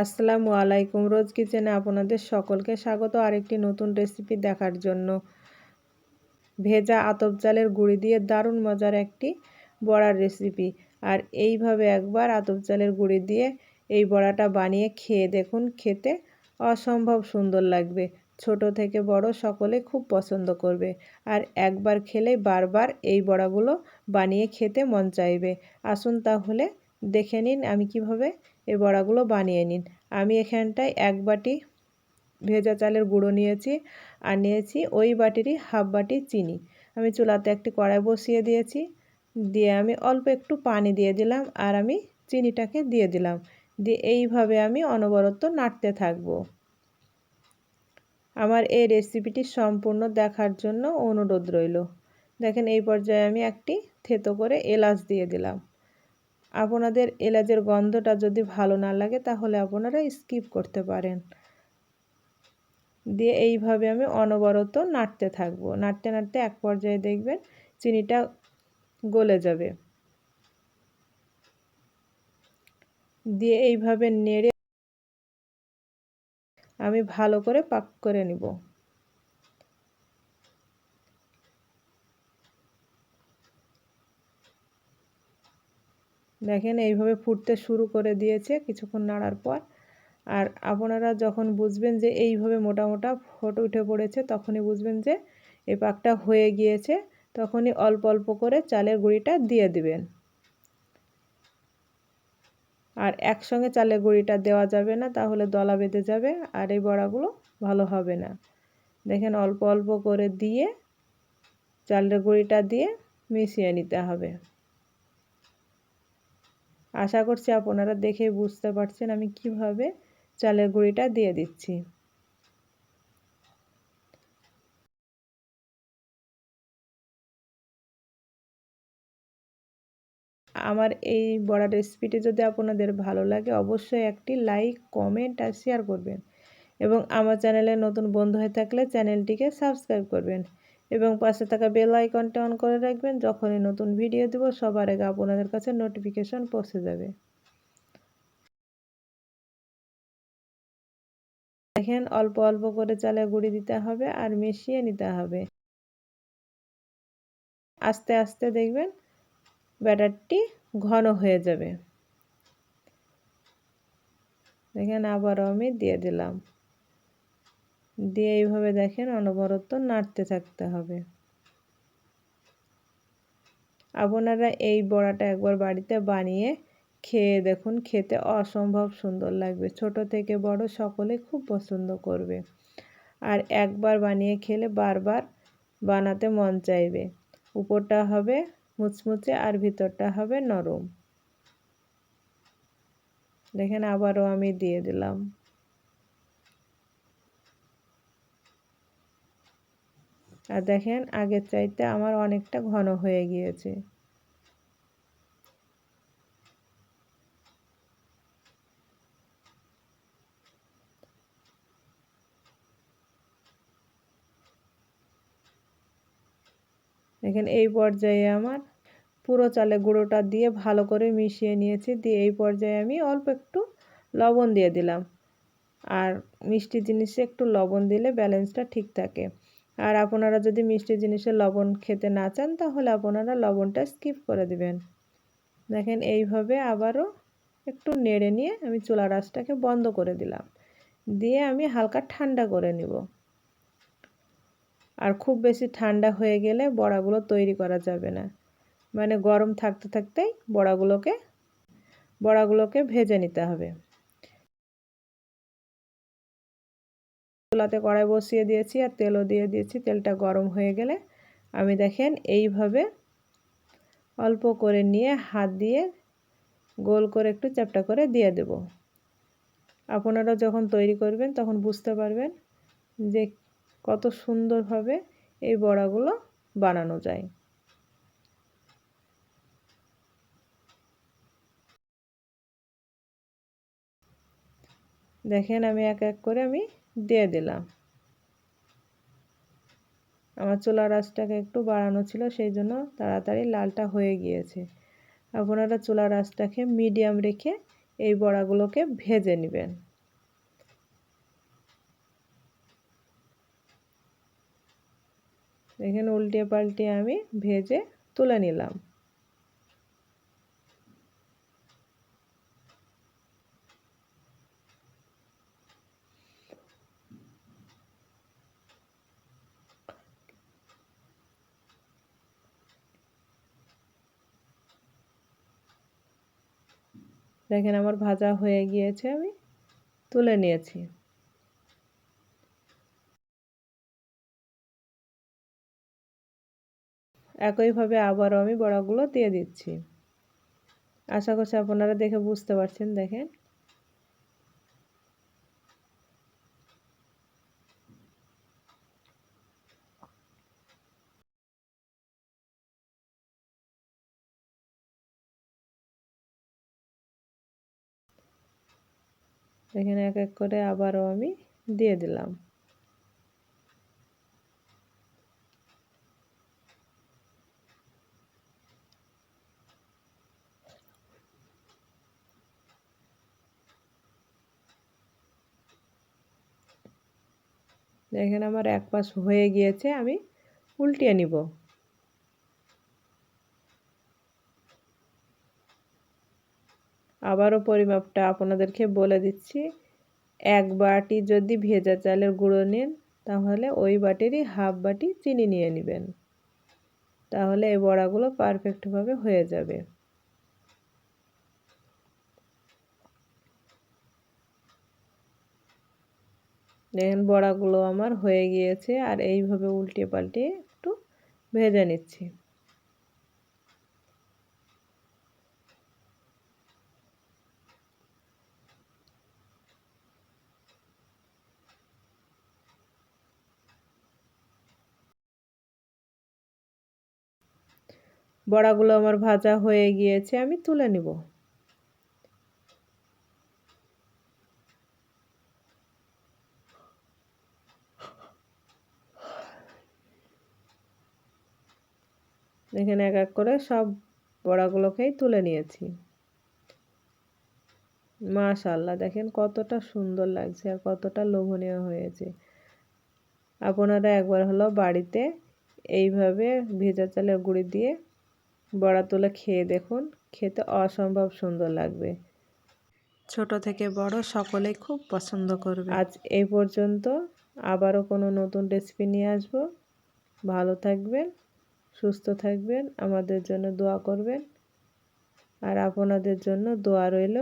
আসসালামু আলাইকুম। রোজ কিচেনে আপনাদের সকলকে স্বাগত। আরেকটি নতুন রেসিপি দেখার জন্য। ভেজা আতপ চালের গুঁড়ি দিয়ে দারুণ মজার একটি বড়ার রেসিপি। আর এইভাবে একবার আতপ চালের গুঁড়ি দিয়ে এই বড়াটা বানিয়ে খেয়ে দেখুন, খেতে অসম্ভব সুন্দর লাগবে। ছোট থেকে বড় সকলে খুব পছন্দ করবে। আর একবার খেলেই বারবার এই বড়াগুলো বানিয়ে খেতে মন চাইবে। আসুন তাহলে দেখে নিন আমি কীভাবে এই বড়াগুলো বানিয়ে নিন। আমি এখানটায় এক বাটি ভেজা চালের গুঁড়ো নিয়েছি আর নিয়েছি ওই বাটিরই হাফ বাটি চিনি। আমি চুলাতে একটি কড়াই বসিয়ে দিয়েছি। দিয়ে আমি অল্প একটু পানি দিয়ে দিলাম আর আমি চিনিটাকে দিয়ে দিলাম। দিয়ে এইভাবে আমি অনবরত নাড়তে থাকব। আমার এই রেসিপিটি সম্পূর্ণ দেখার জন্য অনুরোধ রইল। দেখেন এই পর্যায়ে আমি একটি থেতো করে এলাচ দিয়ে দিলাম। আপনাদের এলাচের গন্ধটা যদি ভালো না লাগে, তাহলে আপনারা স্কিপ করতে পারেন। দিয়ে এইভাবে আমি অনবরত নাড়তে থাকব। নাড়তে নাড়তে এক পর্যায়ে দেখবেন চিনিটা গলে যাবে। দিয়ে এইভাবে নেড়ে আমি ভালো করে পাক করে নিব। দেখেন এইভাবে ফুটতে শুরু করে দিয়েছে কিছুক্ষণ নাড়ার পর। আর আপনারা যখন বুঝবেন যে এইভাবে মোটা মোটা ফটো উঠে পড়েছে, তখনই বুঝবেন যে এই পাকটা হয়ে গিয়েছে। তখনই অল্প অল্প করে চালের গুঁড়িটা দিয়ে দিবেন। আর একসঙ্গে চালের গুঁড়িটা দেওয়া যাবে না, তাহলে দলা বেঁধে যাবে আর এই বড়াগুলো ভালো হবে না। দেখেন অল্প অল্প করে দিয়ে চালের গুঁড়িটা দিয়ে মিশিয়ে নিতে হবে। আশা করছি আপনারা দেখে বুঝতে পারছেন আমি কীভাবে চালের গুঁড়িটা দিয়ে দিচ্ছি। আমার এই বড়া রেসিপিটি যদি আপনাদের ভালো লাগে, অবশ্যই একটি লাইক, কমেন্ট আর শেয়ার করবেন। এবং আমার চ্যানেলে নতুন বন্ধু হয়ে থাকলে চ্যানেলটিকে সাবস্ক্রাইব করবেন। এবং পাশে থাকা বেল আইকনটা অন করে রাখবেন। যখনই নতুন ভিডিও দেব, সবার আগে আপনাদের কাছে নোটিফিকেশন পৌঁছে যাবে। দেখেন, অল্প অল্প করে চালে গুঁড়ি দিতে হবে আর মিশিয়ে নিতে হবে। আস্তে আস্তে দেখবেন, ব্যাটারটি ঘন হয়ে যাবে। দেখেন, আবারও আমি দিয়ে দিলাম। দিয়ে এইভাবে দেখেন অনবরত নাড়তে থাকতে হবে। আপনারা এই বড়াটা একবার বাড়িতে বানিয়ে খেয়ে দেখুন, খেতে অসম্ভব সুন্দর লাগবে। ছোট থেকে বড় সকলে খুব পছন্দ করবে। আর একবার বানিয়ে খেলে বারবার বানাতে মন চাইবে। উপরটা হবে মুচমুচে আর ভিতরটা হবে নরম। দেখেন আবারও আমি দিয়ে দিলাম। আর দেখেন, আগের চাইতে আমার অনেকটা ঘন হয়ে গিয়েছে। দেখেন, এই পর্যায়ে আমার পুরো চালে গুঁড়োটা দিয়ে ভালো করে মিশিয়ে নিয়েছি। দিয়ে এই পর্যায়ে আমি অল্প একটু লবণ দিয়ে দিলাম। আর মিষ্টি জিনিসে একটু লবণ দিলে ব্যালেন্সটা ঠিক থাকে। আর আপনারা যদি মিষ্টি জিনিসে লবণ খেতে না চান, তাহলে আপনারা লবণটা স্কিপ করে দিবেন। দেখেন এইভাবে আবারও একটু নেড়ে নিয়ে আমি চুলা রাসটাকে বন্ধ করে দিলাম। দিয়ে আমি হালকা ঠান্ডা করে নিব। আর খুব বেশি ঠান্ডা হয়ে গেলে বড়াগুলো তৈরি করা যাবে না। মানে গরম থাকতে থাকতেই বড়াগুলোকে বড়াগুলোকে ভেজে নিতে হবে। চুলাতে কড়াই বসিয়ে দিয়েছি আর তেলও দিয়ে দিয়েছি। তেলটা গরম হয়ে গেলে আমি দেখেন এইভাবে অল্প করে নিয়ে হাত দিয়ে গোল করে একটু চ্যাপটা করে দিয়ে দেব। আপনারা যখন তৈরি করবেন তখন বুঝতে পারবেন যে কত সুন্দরভাবে এই বড়াগুলো বানানো যায়। দেখেন আমি এক এক করে আমি দিয়ে দিলাম। আমার চোলা রাসটাকে একটু বাড়ানো ছিল, সেই জন্য তাড়াতাড়ি লালটা হয়ে গিয়েছে। আপনারা চোলা রাসটাকে মিডিয়াম রেখে এই বড়াগুলোকে ভেজে নেবেন। এখানে উল্টে পাল্টে আমি ভেজে তুলে নিলাম। দেখেন আমার ভাজা হয়ে গিয়েছে, আমি তুলে নিয়েছি। একইভাবে আবারও আমি বড়াগুলো দিয়ে দিচ্ছি। আশা করছি আপনারা দেখে বুঝতে পারছেন, দেখেন। এখানে এক এক করে আবারও আমি দিয়ে দিলাম। দেখেন আমার এক পাশ হয়ে গিয়েছে, আমি উল্টিয়ে নিব। আবারও পরিমাপটা আপনাদেরকে বলে দিচ্ছি। এক বাটি যদি ভেজা চালের গুঁড়ো নেন, তাহলে ওই বাটিরই হাফ বাটি চিনি নিয়ে নেবেন। তাহলে এই বড়াগুলো পারফেক্টভাবে হয়ে যাবে। দেখেন বড়াগুলো আমার হয়ে গিয়েছে, আর এইভাবে উল্টে পাল্টে একটু ভেজে নিচ্ছি। বড়াগুলো আমার ভাজা হয়ে গিয়েছে, আমি তুলে নিব। এখানে এক এক করে সব বড়াগুলোকেই তুলে নিয়েছি। মাশাল্লাহ দেখেন কতটা সুন্দর লাগছে আর কতটা লোভনীয় হয়েছে। আপনারা একবার হলো বাড়িতে এইভাবে ভেজা চালের গুঁড়ি দিয়ে বড়া তুলে খেয়ে দেখুন খেতে অসম্ভব সুন্দর লাগবে। ছোট থেকে বড় সকলেই খুব পছন্দ করবে। আজ এই পর্যন্ত আবারও কোনো নতুন রেসিপি নিয়ে আসব। ভালো থাকবেন সুস্থ থাকবেন আমাদের জন্য দোয়া করবেন। আর আপনাদের জন্য দোয়া রইল